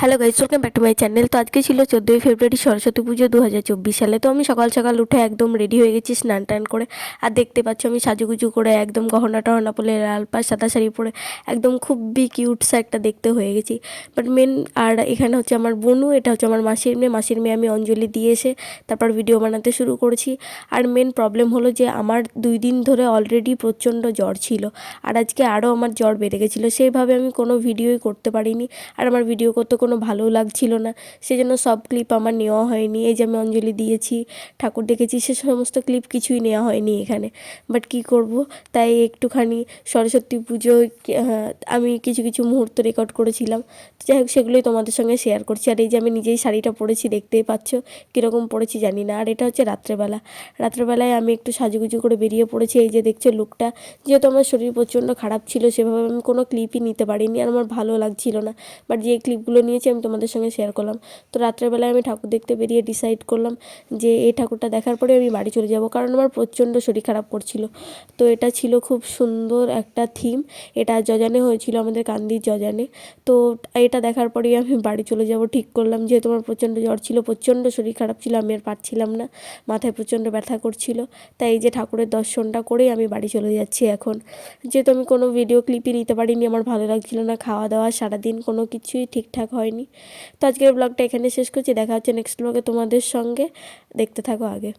Hello guys welcome back to my channel তো আজকে ছিল চোদ্দোই ফেব্রুয়ারি সরস্বতী পুজো দু হাজার চব্বিশ সালে। তো আমি সকাল সকাল উঠে একদম রেডি হয়ে গেছি স্নান টান করে। আর দেখতে পাচ্ছ আমি সাজুগুজু করে একদম গহনা টহনা পরে, লাল পাড় সাদা শাড়ি পরে একদম খুবই কিউটসা একটা দেখতে হয়ে গেছি। বাট মেন আর এখানে হচ্ছে আমার বোনু, এটা হচ্ছে আমার মাসির মেয়ে। মাসির মেয়ে আমি অঞ্জলি দিয়ে এসে তারপর ভিডিও বানাতে শুরু করেছি। আর মেন প্রবলেম হলো যে আমার দুই দিন ধরে অলরেডি প্রচণ্ড জ্বর ছিল। আর আজকে আরও আমার জ্বর বেড়ে গেছিল। সেইভাবে আমি কোনো ভিডিওই করতে পারিনি। আর আমার ভিডিও করতে কোনো ভালো লাগছিল না। সেই জন্য সব ক্লিপ আমার নেওয়া হয়নি। এই যে আমি অঞ্জলি দিয়েছি ঠাকুর ডেকেছি সে সমস্ত ক্লিপ কিছুই নেওয়া হয়নি এখানে। বাট কি করব? তাই একটুখানি সরস্বতী হ্যাঁ, আমি কিছু কিছু মুহূর্ত রেকর্ড করেছিলাম। যাই হোক সেগুলোই তোমাদের সঙ্গে শেয়ার করছি। আর এই যে আমি নিজেই শাড়িটা পরেছি দেখতেই পাচ্ছ কীরকম পরেছি জানি না। আর এটা হচ্ছে রাত্রেবেলা। রাত্রেবেলায় আমি একটু সাজুগুজু করে বেরিয়ে পড়েছি। এই যে দেখছ লুকটা যেহেতু আমার শরীর প্রচণ্ড খারাপ ছিল সেভাবে আমি কোনো ক্লিপই নিতে পারিনি। আর আমার ভালো লাগছিল না। বাট যে ক্লিপগুলো নিয়েছি আমি তোমাদের সঙ্গে শেয়ার করলাম। তো রাত্রেবেলায় আমি ঠাকুর দেখতে বেরিয়ে ডিসাইড করলাম যে এই ঠাকুরটা দেখার পরে আমি বাড়ি চলে যাব, কারণ আমার প্রচণ্ড শরীর খারাপ করছিল। তো এটা ছিল খুব সুন্দর একটা থিম এটা যজানে হয়েছিল আমাদের কান্দির যজানে। তো এটা দেখার পরেই আমি বাড়ি চলে যাব। ঠিক করলাম যেহেতু আমার প্রচণ্ড জ্বর ছিল, প্রচণ্ড শরীর খারাপ ছিল, আমি আর পারছিলাম না। মাথায় প্রচণ্ড ব্যথা করছিল। তাই যে ঠাকুরের দর্শনটা করেই আমি বাড়ি চলে যাচ্ছি এখন। যেহেতু আমি কোনো ভিডিও ক্লিপই নিতে পারিনি, আমার ভালো লাগছিল না খাওয়া দাওয়া সারাদিন কোনো কিছুই ঠিকঠাক হয়নি। তো আজকের ব্লগটা এখানে শেষ করছি। দেখা হচ্ছে নেক্সট ব্লগে তোমাদের সঙ্গে। দেখতে থাকো আগে।